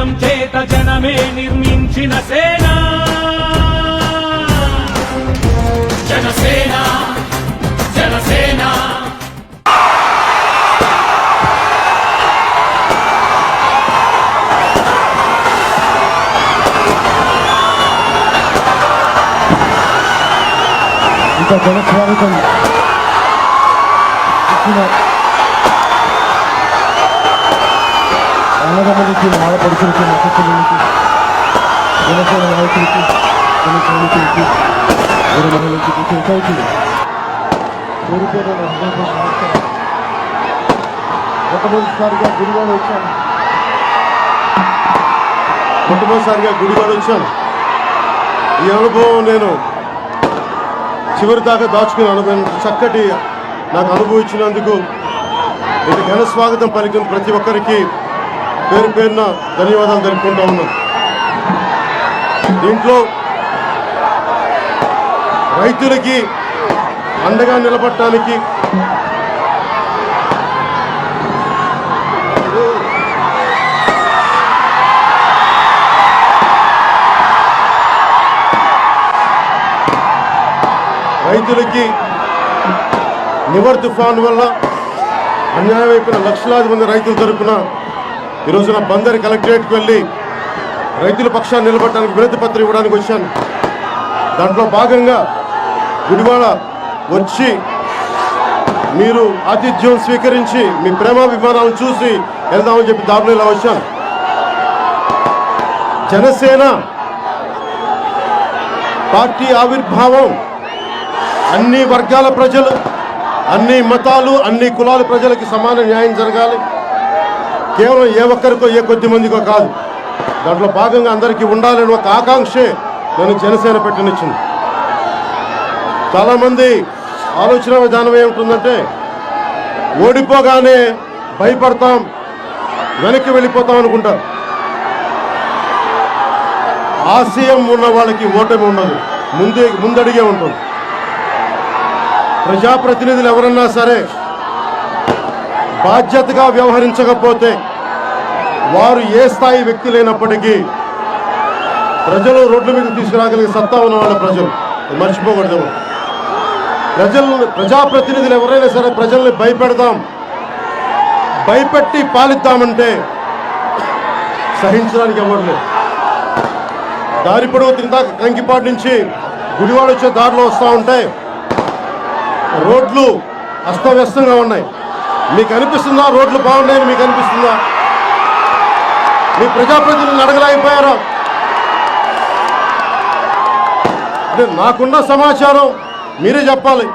జనం చేత జనమే నిర్మించిన సేన. జనసేన జనసేన. ఇంత జనస్వాగతం. అన్నదమ్ములకి ఆడపడుచులకి నక్షత్రులకి జనసేన నాయకులకి జన సైనికులకి వీర మహిళలకి ప్రతి ఒక్కరికి పేరు నమస్కారం. మొట్టమొదటిసారిగా గుడివాడ వచ్చాను. మొట్టమొదటిసారిగా గుడివాడ వచ్చాను. ఈ అనుభవం నేను చివరి దాకా దాచుకుని అనుభవం చక్కటి నాకు అనుభవించినందుకు ఇంత ఘన స్వాగతం పలికిన ప్రతి ఒక్కరికి పేరు పేరున ధన్యవాదాలు తెలుపుకుంటా ఉన్నాం. దీంట్లో రైతులకి అండగా నిలబడటానికి రైతులకి నివర్ తుఫాన్ వల్ల అన్యాయం అయిపోయిన లక్షలాది మంది రైతుల తరపున ఈ రోజున బందర్ కలెక్టరేట్కి వెళ్ళి రైతుల పక్షాన్ని నిలబడటానికి వినతి పత్రం ఇవ్వడానికి వచ్చాను. దాంట్లో భాగంగా గుడివాడ వచ్చి మీరు ఆతిథ్యం స్వీకరించి మీ ప్రేమాభిమానాలను చూసి వెళ్దామని చెప్పి దారిలో ఇలా వచ్చాను. జనసేన పార్టీ ఆవిర్భావం అన్ని వర్గాల ప్రజలు అన్ని మతాలు అన్ని కులాల ప్రజలకి సమాన న్యాయం జరగాలి. కేవలం ఏ ఒక్కరికో ఏ కొద్ది మందికో కాదు. దాంట్లో భాగంగా అందరికీ ఉండాలని ఒక ఆకాంక్షే నేను జనసేన పెట్టనిచ్చింది. చాలామంది ఆలోచన విధానం ఏముంటుందంటే ఓడిపోగానే భయపడతాం వెనక్కి వెళ్ళిపోతాం అనుకుంటారు. ఆశయం ఉన్న వాళ్ళకి ఓటమి ఉండదు. ముందే ముందడిగే ఉంటుంది. ప్రజాప్రతినిధులు ఎవరన్నా సరే బాధ్యతగా వ్యవహరించకపోతే వారు ఏ స్థాయి వ్యక్తులైనప్పటికీ ప్రజలు రోడ్ల మీద తీసుకురాగలిగే సత్తా ఉన్న వాళ్ళ ప్రజలు మర్చిపోకూడదు. ఎవరు. ప్రజాప్రతినిధులు ఎవరైనా సరే ప్రజల్ని భయపెడదాం. భయపెట్టి పాలిద్దామంటే సహించడానికి ఎవరు లేదు దారి పొడవు తిందాక కంకిపాటి నుంచి గుడివాడ వచ్చే దారిలో వస్తూ ఉంటే రోడ్లు అస్తవ్యస్తంగా ఉన్నాయి. మీకు అనిపిస్తుందా? రోడ్లు బాగున్నాయని మీకు అనిపిస్తుందా? మీ ప్రజాప్రతినిధులు అడగలేకపోయారా అంటే నాకున్న సమాచారం మీరే చెప్పాలి.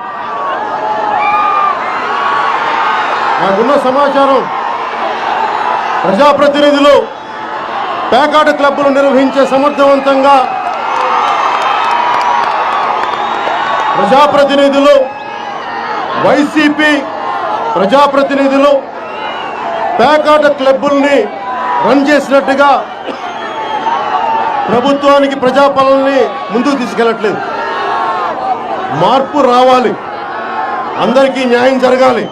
నాకున్న సమాచారం ప్రజాప్రతినిధులు పేకాట క్లబ్లు నిర్వహించే సమర్థవంతంగా ప్రజాప్రతినిధులు వైసీపీ ప్రజాప్రతినిధులు పేకాట క్లబ్బుల్ని రన్ చేసినట్టుగా ప్రభుత్వానికి ప్రజాపాలనని ముందుకు తీసుకెళ్ళట్లేదు. మార్పు రావాలి. అందరికీ న్యాయం జరగాలి.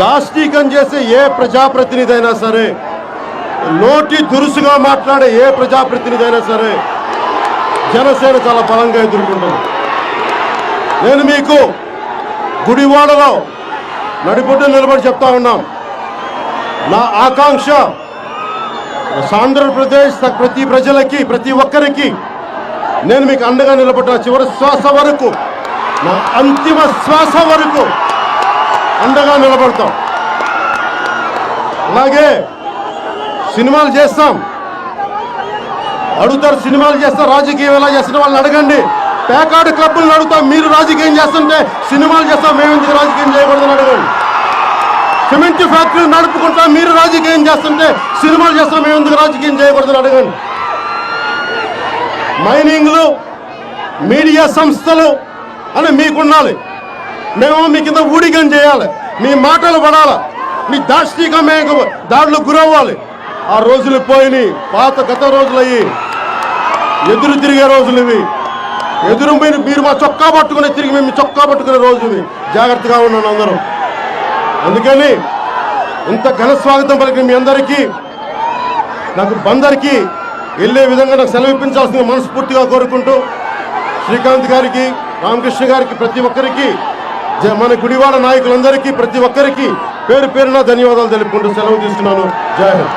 దాష్టీకం చేసే ఏ ప్రజాప్రతినిధి అయినా సరే నోటి దురుసుగా మాట్లాడే ఏ ప్రజాప్రతినిధి అయినా సరే జనసేన చాలా బలంగా ఎదుర్కొంటుంది. నేను మీకు గుడివాడలో నడిపొట్టు నిలబడి చెప్తా ఉన్నాం. నా ఆకాంక్ష ఆంధ్రప్రదేశ్ ప్రతి ప్రజలకి ప్రతి ఒక్కరికి నేను మీకు అండగా నిలబడ్డా చివరి శ్వాస వరకు నా అంతిమ శ్వాస వరకు అండగా నిలబడతాం. అలాగే సినిమాలు చేస్తాం. అడుగుతారు సినిమాలు చేస్తారు రాజకీయం ఎలా చేస్తున్న వాళ్ళని అడగండి. పేకాడు క్లబ్బులను అడుగుతాం. మీరు రాజకీయం చేస్తుంటే సినిమాలు చేస్తాం. మేము రాజకీయం చేయకూడదని అడగండి. సిమెంట్ ఫ్యాక్టరీ నడుపుకుంటా మీరు రాజకీయం చేస్తుంటే సినిమాలు చేస్తాం మేము ఎందుకు రాజకీయం చేయకూడదని అడగండి. మైనింగ్లు మీడియా సంస్థలు అని మీకుండాలి. మేము మీ కింద ఊడిగం చేయాలి. మీ మాటలు పడాలి. మీ దాష్టికం మేము దాడులు గురవ్వాలి. ఆ రోజులు పోయినాయి. పాత గత రోజులయ్యి. ఎదురు తిరిగే రోజులు ఇవి ఎదురు మీరు మీరు మా చొక్కా పట్టుకుని తిరిగి మేము చొక్కా పట్టుకునే రోజు ఇవి జాగ్రత్తగా ఉన్నాను అందరం. అందుకని ఇంత ఘన స్వాగతం పలికిన మీ అందరికీ నాకు బందరికి వెళ్ళే విధంగా నాకు సెలవు ఇప్పించాల్సింది మనస్ఫూర్తిగా కోరుకుంటూ శ్రీకాంత్ గారికి రామకృష్ణ గారికి ప్రతి ఒక్కరికి మన గుడివాడ నాయకులందరికీ ప్రతి ఒక్కరికి పేరు పేరున ధన్యవాదాలు తెలుపుకుంటూ సెలవు తీసుకున్నాను. జై హింద్.